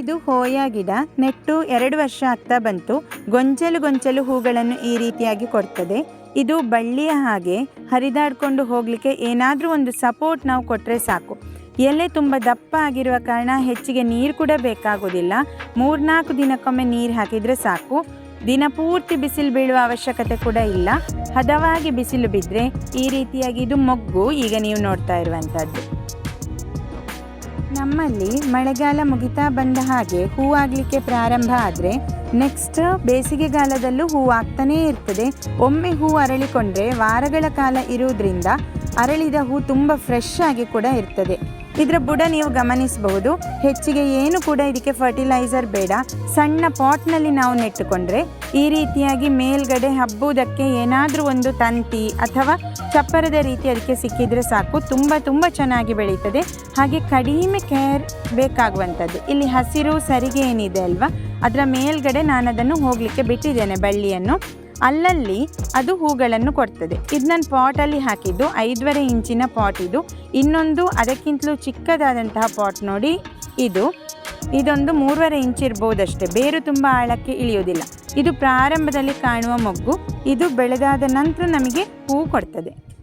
ಇದು ಹೋಯಾ ಗಿಡ ನೆಟ್ಟು ಎರಡು ವರ್ಷ ಆಗ್ತಾ ಬಂತು. ಗೊಂಚಲು ಗೊಂಚಲು ಹೂಗಳನ್ನು ಈ ರೀತಿಯಾಗಿ ಕೊಡ್ತದೆ. ಇದು ಬಳ್ಳಿಯ ಹಾಗೆ ಹರಿದಾಡ್ಕೊಂಡು ಹೋಗಲಿಕ್ಕೆ ಏನಾದರೂ ಒಂದು ಸಪೋರ್ಟ್ ನಾವು ಕೊಟ್ಟರೆ ಸಾಕು. ಎಲೆ ತುಂಬ ದಪ್ಪ ಆಗಿರುವ ಕಾರಣ ಹೆಚ್ಚಿಗೆ ನೀರು ಕೂಡ ಬೇಕಾಗೋದಿಲ್ಲ. ಮೂರ್ನಾಲ್ಕು ದಿನಕ್ಕೊಮ್ಮೆ ನೀರು ಹಾಕಿದರೆ ಸಾಕು. ದಿನ ಪೂರ್ತಿ ಬಿಸಿಲು ಬೀಳುವ ಅವಶ್ಯಕತೆ ಕೂಡ ಇಲ್ಲ. ಹದವಾಗಿ ಬಿಸಿಲು ಬಿದ್ದರೆ ಈ ರೀತಿಯಾಗಿ ಇದು ಮೊಗ್ಗು. ಈಗ ನೀವು ನೋಡ್ತಾ ಇರುವಂಥದ್ದು ನಮ್ಮಲ್ಲಿ ಮಳೆಗಾಲ ಮುಗಿತಾ ಬಂದ ಹಾಗೆ ಹೂವಾಗಲಿಕ್ಕೆ ಪ್ರಾರಂಭ ಆದರೆ ನೆಕ್ಸ್ಟ್ ಬೇಸಿಗೆಗಾಲದಲ್ಲೂ ಹೂವಾಗ್ತಾನೇ ಇರ್ತದೆ. ಒಮ್ಮೆ ಹೂ ಅರಳಿಕೊಂಡ್ರೆ ವಾರಗಳ ಕಾಲ ಇರುವುದರಿಂದ ಅರಳಿದ ಹೂ ತುಂಬ ಫ್ರೆಶ್ ಆಗಿ ಕೂಡ ಇರ್ತದೆ. ಇದರ ಬುಡ ನೀವು ಗಮನಿಸಬಹುದು. ಹೆಚ್ಚಿಗೆ ಏನು ಕೂಡ ಇದಕ್ಕೆ ಫರ್ಟಿಲೈಸರ್ ಬೇಡ. ಸಣ್ಣ ಪಾಟ್ನಲ್ಲಿ ನಾವು ನೆಟ್ಟುಕೊಂಡ್ರೆ ಈ ರೀತಿಯಾಗಿ ಮೇಲ್ಗಡೆ ಹಬ್ಬುವುದಕ್ಕೆ ಏನಾದರೂ ಒಂದು ತಂತಿ ಅಥವಾ ಚಪ್ಪರದ ರೀತಿ ಅದಕ್ಕೆ ಸಿಕ್ಕಿದ್ರೆ ಸಾಕು. ತುಂಬ ತುಂಬ ಚೆನ್ನಾಗಿ ಬೆಳೀತದೆ. ಹಾಗೆ ಕಡಿಮೆ ಕೇರ್ ಬೇಕಾಗುವಂಥದ್ದು. ಇಲ್ಲಿ ಹಸಿರು, ಸರಿಗೆ ಏನಿದೆ ಅಲ್ವಾ? ಅದರ ಮೇಲ್ಗಡೆ ನಾನು ಅದನ್ನು ಹೋಗಲಿಕ್ಕೆ ಬಿಟ್ಟಿದ್ದೇನೆ ಬಳ್ಳಿಯನ್ನು. ಅಲ್ಲಲ್ಲಿ ಅದು ಹೂಗಳನ್ನು ಕೊಡ್ತದೆ. ಇದು ನಾನು ಪಾಟಲ್ಲಿ ಹಾಕಿದ್ದು, ಐದೂವರೆ ಇಂಚಿನ ಪಾಟ್ ಇದು. ಇನ್ನೊಂದು ಅದಕ್ಕಿಂತಲೂ ಚಿಕ್ಕದಾದಂತಹ ಪಾಟ್ ನೋಡಿ, ಇದು. ಇದೊಂದು ಮೂರುವರೆ ಇಂಚ್ ಇರ್ಬೋದಷ್ಟೇ. ಬೇರು ತುಂಬ ಆಳಕ್ಕೆ ಇಳಿಯೋದಿಲ್ಲ ಇದು ಪ್ರಾರಂಭದಲ್ಲಿ ಕಾಣುವ ಮೊಗ್ಗು. ಇದು ಬೆಳೆದಾದ ನಂತರ ನಮಗೆ ಹೂ ಕೊಡ್ತದೆ.